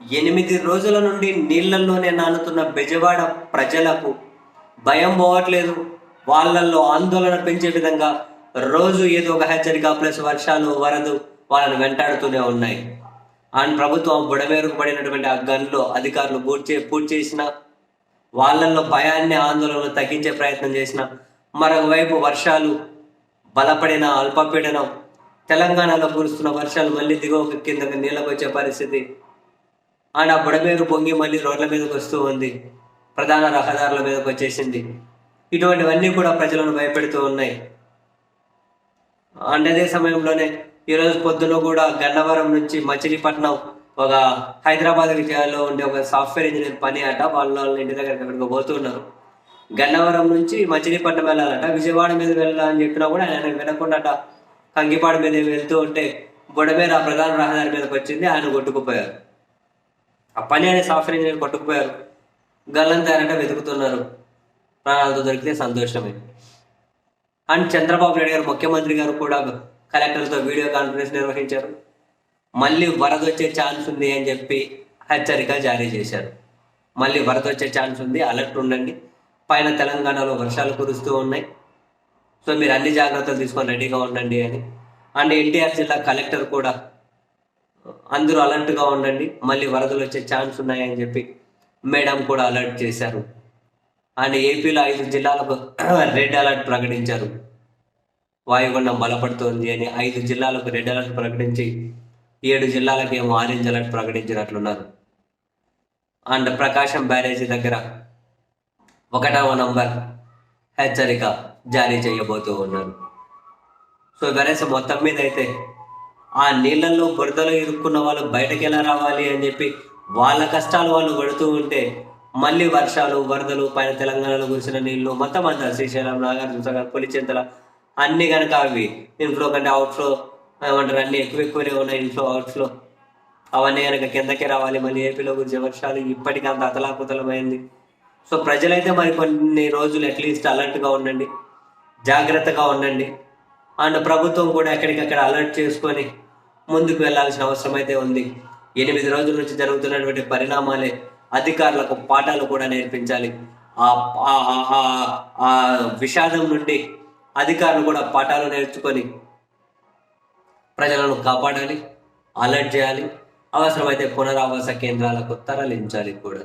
ఎనిమిది రోజుల నుండి నీళ్ళలోనే నానుతున్న బెజవాడ ప్రజలకు భయం పోవట్లేదు. వాళ్ళల్లో ఆందోళన పెంచే విధంగా రోజు ఏదో ఒక హెచ్చరిక ప్లస్ వర్షాలు వరదు వాళ్ళని వెంటాడుతూనే ఉన్నాయి. అండ్ ప్రభుత్వం బుడమేరుకు పడినటువంటి ఆ గన్లో అధికారులు పూర్తి పూర్తి చేసిన వాళ్ళల్లో భయాన్ని ఆందోళనలు తగ్గించే ప్రయత్నం చేసిన మరొకవైపు వర్షాలు బలపడిన అల్పపీడనం తెలంగాణలో కురుస్తున్న వర్షాలు మళ్ళీ దిగువ కిందకి నీళ్ళకు వచ్చే పరిస్థితి అండ్ ఆ బుడమేరు పొంగి మళ్ళీ రోడ్ల మీదకి వస్తూ ఉంది. ప్రధాన రహదారుల మీదకి వచ్చేసింది. ఇటువంటివన్నీ కూడా ప్రజలను భయపెడుతూ ఉన్నాయి. అండ్ అదే సమయంలోనే ఈరోజు పొద్దున కూడా గన్నవరం నుంచి మచిలీపట్నం ఒక హైదరాబాద్ విజయాల్లో ఉండే ఒక సాఫ్ట్వేర్ ఇంజనీర్ పని అట వాళ్ళ వాళ్ళ ఇంటి దగ్గర ఎక్కడికి పోతున్నారు గన్నవరం నుంచి మచిలీపట్నం వెళ్ళాలట విజయవాడ మీద వెళ్ళాలని చెప్పినా కూడా ఆయన వినకుండా కంగిపాడు మీద వెళ్తూ ఉంటే బుడమేర ఆ ప్రధాన రహదారి మీదకి వచ్చింది ఆయన కొట్టుకుపోయారు. ఆ పని అనే సాఫ్ట్వేర్ ఇంజనీర్ కొట్టుకుపోయారు. గల్లంతారంటే వెతుకుతున్నారు. ప్రాణాలతో దొరికితే సంతోషమే. అండ్ చంద్రబాబు నాయుడు గారు ముఖ్యమంత్రి గారు కూడా కలెక్టర్తో వీడియో కాన్ఫరెన్స్ నిర్వహించారు. మళ్ళీ వరద వచ్చే ఛాన్స్ ఉంది అని చెప్పి హెచ్చరిక జారీ చేశారు. మళ్ళీ వరద వచ్చే ఛాన్స్ ఉంది అలర్ట్ ఉండండి. పైన తెలంగాణలో వర్షాలు కురుస్తూ ఉన్నాయి. సో మీరు అన్ని జాగ్రత్తలు తీసుకొని రెడీగా ఉండండి అని. అండ్ ఎన్టీఆర్ జిల్లా కలెక్టర్ కూడా అందరూ అలర్ట్గా ఉండండి. మళ్ళీ వరదలు వచ్చే ఛాన్స్ ఉన్నాయని చెప్పి మేడం కూడా అలర్ట్ చేశారు. అండ్ ఏపీలో ఐదు జిల్లాలకు రెడ్ అలర్ట్ ప్రకటించారు. వాయుగుండం బలపడుతోంది అని ఐదు జిల్లాలకు రెడ్ అలర్ట్ ప్రకటించి ఏడు జిల్లాలకు ఏమో ఆరెంజ్ అలర్ట్ ప్రకటించినట్లున్నారు. అండ్ ప్రకాశం బ్యారేజీ దగ్గర ఒకటవ నంబర్ హెచ్చరిక జారీ చేయబోతూ ఉన్నారు. సో వెరస మొత్తం మీద అయితే ఆ నీళ్ళల్లో బురదలో ఇరుక్కున్న వాళ్ళు బయటకు ఎలా రావాలి అని చెప్పి వాళ్ళ కష్టాలు వాళ్ళు పడుతూ ఉంటే మళ్ళీ వర్షాలు వరదలు పైన తెలంగాణలో కురిసిన నీళ్ళు మొత్తం అంతా శ్రీశైలం నాగార్జున సాగర్ పులిచింతల అన్ని కనుక అవి ఇన్ఫ్లో కంటే అవుట్ఫ్లో ఏమంటారు అన్ని ఎక్కువ ఎక్కువనే ఉన్నాయి ఇన్ఫ్లో అవుట్ఫ్లో అవన్నీ కనుక కిందకే రావాలి మళ్ళీ ఏపీలో కురిసే వర్షాలు ఇప్పటికీ అంత అతలాకుతలమైంది. సో ప్రజలైతే మరి కొన్ని రోజులు అట్లీస్ట్ అలర్ట్గా ఉండండి జాగ్రత్తగా ఉండండి. అండ్ ప్రభుత్వం కూడా ఎక్కడికక్కడ అలర్ట్ చేసుకొని ముందుకు వెళ్ళాల్సిన అవసరం అయితే ఉంది. ఎనిమిది రోజుల నుంచి జరుగుతున్నటువంటి పరిణామాలే అధికారులకు పాఠాలు కూడా నేర్పించాలి. ఆ ఆ విషాదం నుండి అధికారులు కూడా పాఠాలు నేర్చుకొని ప్రజలను కాపాడాలి అలర్ట్ చేయాలి. అవసరమైతే పునరావాస కేంద్రాలకు తరలించాలి కూడా.